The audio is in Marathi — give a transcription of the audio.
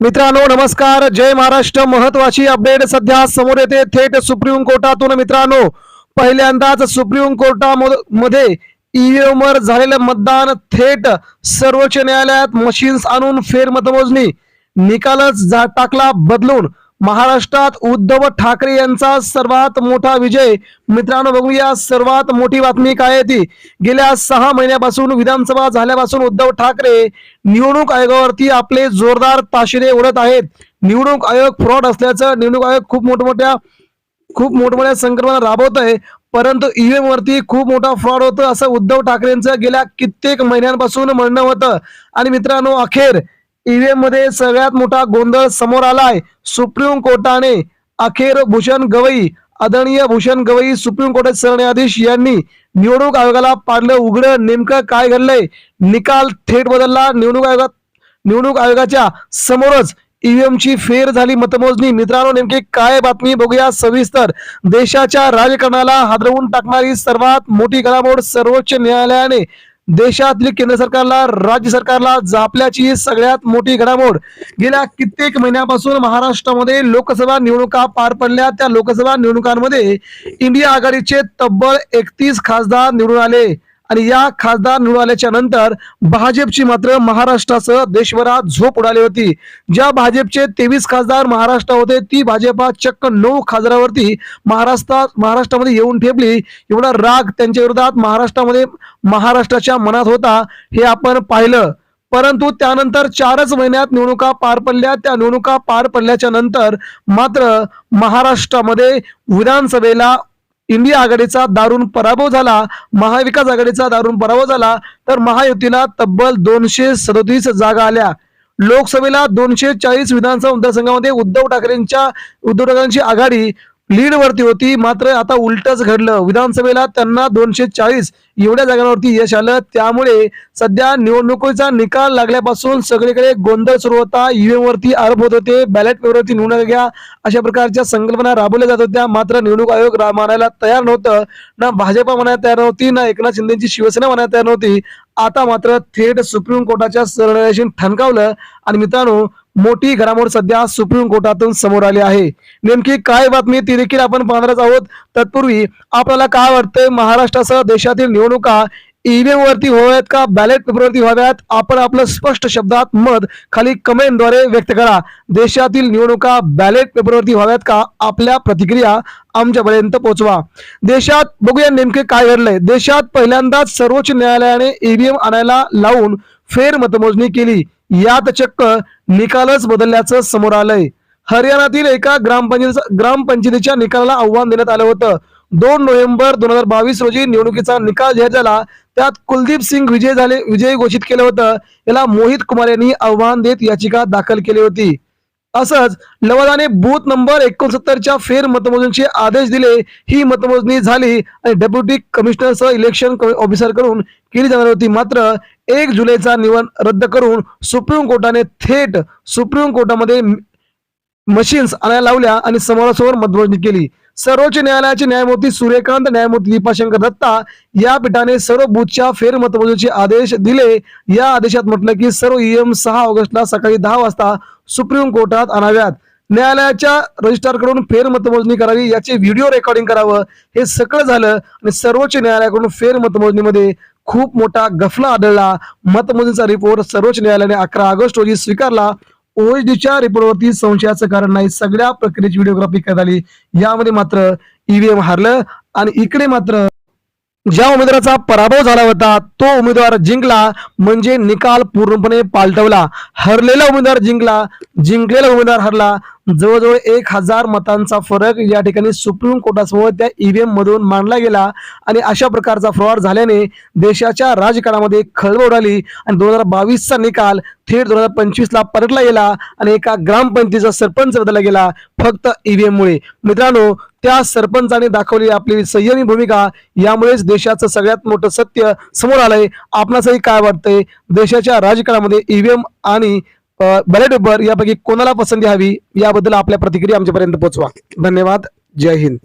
मित्रांनो नमस्कार. जय महाराष्ट्र. महत्वाची अपडेट सध्या समोर येते. थेट सुप्रीम कोर्टातून मित्रांनो पहिल्यांदाच सुप्रीम कोर्टामध्ये ईव्हीएम वर झालेलं मतदान थेट सर्वोच्च न्यायालयात मशीन्स आणून फेरमतमोजणी. निकालच जा टाकला बदलून. महाराष्ट्रात उद्धव ठाकरे यांचा सर्वात मोठा विजय. मित्रांनो बघूया सर्वात मोठी बातमी काय आहे ती. गेल्या सहा महिन्यापासून विधानसभा झाल्यापासून उद्धव ठाकरे निवडणूक आयोगावरती आपले जोरदार ताशिरे ओढत आहेत. निवडणूक आयोग फ्रॉड असल्याचं निवडणूक आयोग खूप मोठमोठ्या खूप मोठमोठ्या संकल्पना राबवत आहे. परंतु ईव्हीएम वरती खूप मोठा फ्रॉड होतं असं उद्धव ठाकरेंचं गेल्या कित्येक महिन्यांपासून म्हणणं होतं. आणि मित्रांनो अखेर ईव्हीएममध्ये सगळ्यात मोठा गोंधळ समोर आलाय. सुप्रीम कोर्टाने अखेर भूषण गवई आदरणीय भूषण गवई सुप्रीम कोर्टाचे सरन्यायाधीश यांनी निवडणूक आयोगाला पाडलं उघडं. नेमकं काय घडलंय? निकाल थेट बदलला. निवडणूक आयोगात निवडणूक आयोगाच्या समोरच ईव्हीएमची फेर झाली मतमोजणी. मित्रांनो नेमकी काय बातमी बघूया. सविस्तर देशाच्या राजकारणाला हादरवून टाकणारी सर्वात मोठी घडामोड सर्वोच्च न्यायालयाने देशातील केंद्र सरकारला राज्य सरकारला जापल्याची सगळ्यात मोठी घडामोड. गेल्या कित्येक महिन्यापासून महाराष्ट्रामध्ये लोकसभा निवडणुका पार पडल्या. त्या लोकसभा निवडणुकांमध्ये इंडिया आघाडीचे तब्बल एकतीस खासदार निवडून आले. आणि या खासदार निवडून आल्याच्यानंतर भाजपची मात्र महाराष्ट्रासह देशभरात झोप उडाली होती. ज्या भाजपचे तेवीस खासदार महाराष्ट्र होते ती भाजपा चक्क नऊ खासदारावरती महाराष्ट्रात महाराष्ट्रामध्ये येऊन ठेपली. एवढा राग त्यांच्या विरोधात महाराष्ट्रामध्ये महाराष्ट्राच्या मनात होता हे आपण पाहिलं. परंतु त्यानंतर चारच महिन्यात निवडणुका पार पडल्या. त्या निवडणुका पार पडल्याच्या नंतर मात्र महाराष्ट्रामध्ये विधानसभेला इंडिया आघाडीचा दारुण पराभव झाला महाविकास आघाडीचा दारुण पराभव झाला तर महायुतीला तब्बल दोनशे सदोतीस जागा आल्या. लोकसभेला दोनशे चाळीस विधानसभा मतदारसंघामध्ये उद्धव ठाकरेंच्या उद्धव ठाकरेंची आघाडी लीड वरती होती. मात्र आता उलटच घडलं. विधानसभेला त्यांना दोनशे चाळीस एवढ्या जागांवरती यश आलं. त्यामुळे सध्या निवडणुकीचा निकाल लागल्यापासून सगळीकडे गोंधळ सुरू होता. ईव्हीएम वरती आरोप होत होते. बॅलेट पेपरवरती निवडणूक घ्या. अशा प्रकारच्या संकल्पना राबवल्या जात होत्या. मात्र निवडणूक आयोग रा- मानायला तयार नव्हतं. ना भाजपा म्हणायला तयार नव्हती. ना एकनाथ शिंदेची शिवसेना म्हणायला तयार नव्हती. आता मात्र थेट सुप्रीम कोर्टाच्या सरन्यायाधीशांनी ठणकावलं आणि मित्रांनो मोठी घडामोड सध्या सुप्रीम कोर्टातून समोर आली आहे. नेमकी काय बातमी ती देखील आपण पाहणारच आहोत. तत्पूर्वी आपल्याला काय वाटतंय? महाराष्ट्रासह देशातील निवडणुका ईव्हीएम वरती व्हाव्यात का? बॅलेट पेपरवरती व्हाव्यात. आपण आपलं स्पष्ट शब्दात मत खाली कमेंटद्वारे व्यक्त करा. देशातील निवडणुका बॅलेट पेपरवरती व्हाव्यात का? आपल्या प्रतिक्रिया आमच्यापर्यंत पोहोचवा. देशात बघूया नेमके काय घडलंय. देशात पहिल्यांदाच सर्वोच्च न्यायालयाने ईव्हीएम आणायला लावून फेर मतमोजणी केली. यात चक्क निकालच बदलल्याचं समोर आलंय. हरियाणातील एका ग्रामपंचायत ग्रामपंचायतीच्या निकालाला आव्हान देण्यात आलं होतं. दोन नोव्हेंबर दोन हजार बावीस रोजी निवडणुकीचा निकाल जाहीर झाला. त्यात कुलदीप सिंग विजय झाले विजयी घोषित केलं होतं. याला मोहित कुमार यांनी आव्हान देत याचिका दाखल केली होती. असंच लवादाने बूथ नंबर एकोणसत्तरच्या फेर मतमोजणीचे आदेश दिले. ही मतमोजणी झाली आणि डेप्युटी कमिशनरसह इलेक्शन ऑफिसरकडून केली जाणार होती. मात्र एक जुलैचा निवड रद्द करून सुप्रीम कोर्टाने थेट सुप्रीम कोर्टामध्ये मशीन्स आणायला लावल्या आणि समोरासमोर मतमोजणी केली. सर्वोच्च न्यायालयाचे न्यायमूर्ती सूर्यकांत न्यायमूर्ती दीपाशंकर दत्ता या पीठाने सर्व बूथच्या फेरमतमोजणीचे आदेश दिले. या आदेशात म्हटलं की सर्व ईएम सहा ऑगस्टला सकाळी दहा वाजता सुप्रीम कोर्टात आणाव्यात. न्यायालयाच्या रजिस्ट्रारकडून फेरमतमोजणी करावी याचे व्हिडिओ रेकॉर्डिंग करावं हे सगळं झालं आणि सर्वोच्च न्यायालयाकडून फेरमतमोजणीमध्ये खूप मोठा गफला आढळला. मतमोजणीचा रिपोर्ट सर्वोच्च न्यायालयाने अकरा ऑगस्ट रोजी स्वीकारला. ओएचडीच्या रिपोर्टवरती संशयाचं कारण नाही. सगळ्या प्रक्रियेची व्हिडिओग्राफी करण्यात आली. यामध्ये मात्र ईव्हीएम हारलं आणि इकडे मात्र ज्या उमेदवाराचा पराभव झाला होता तो उमेदवार जिंकला म्हणजे निकाल पूर्णपणे पालटवला. हरलेला उमेदवार जिंकला जिंकलेला उमेदवार हरला. जवळजवळ एक हजार मतांचा फरक या ठिकाणी सुप्रीम कोर्टासमोर त्या ईव्हीएम मधून मांडला गेला. आणि अशा प्रकारचा फ्रॉड झाल्याने देशाच्या राजकारणामध्ये खळबळ उडाली आणि दोन हजार बावीसचा निकाल थेट दोन हजार पंचवीसला परतला गेला आणि एका ग्रामपंचायतीचा सरपंच बदलला गेला फक्त ईव्हीएम मुळे. मित्रांनो त्या सरपंचाने दाखवली आपली संयमी भूमिका यामुळेच देशाचं सगळ्यात मोठं सत्य समोर आलंय. आपणासही काय वाटतंय? देशाच्या राजकारणामध्ये ईव्हीएम आणि बॅलेट पेपर यापैकी कोणाला पसंती हवी याबद्दल आपल्या प्रतिक्रिया आमच्यापर्यंत पोहोचवा धन्यवाद. जय हिंद.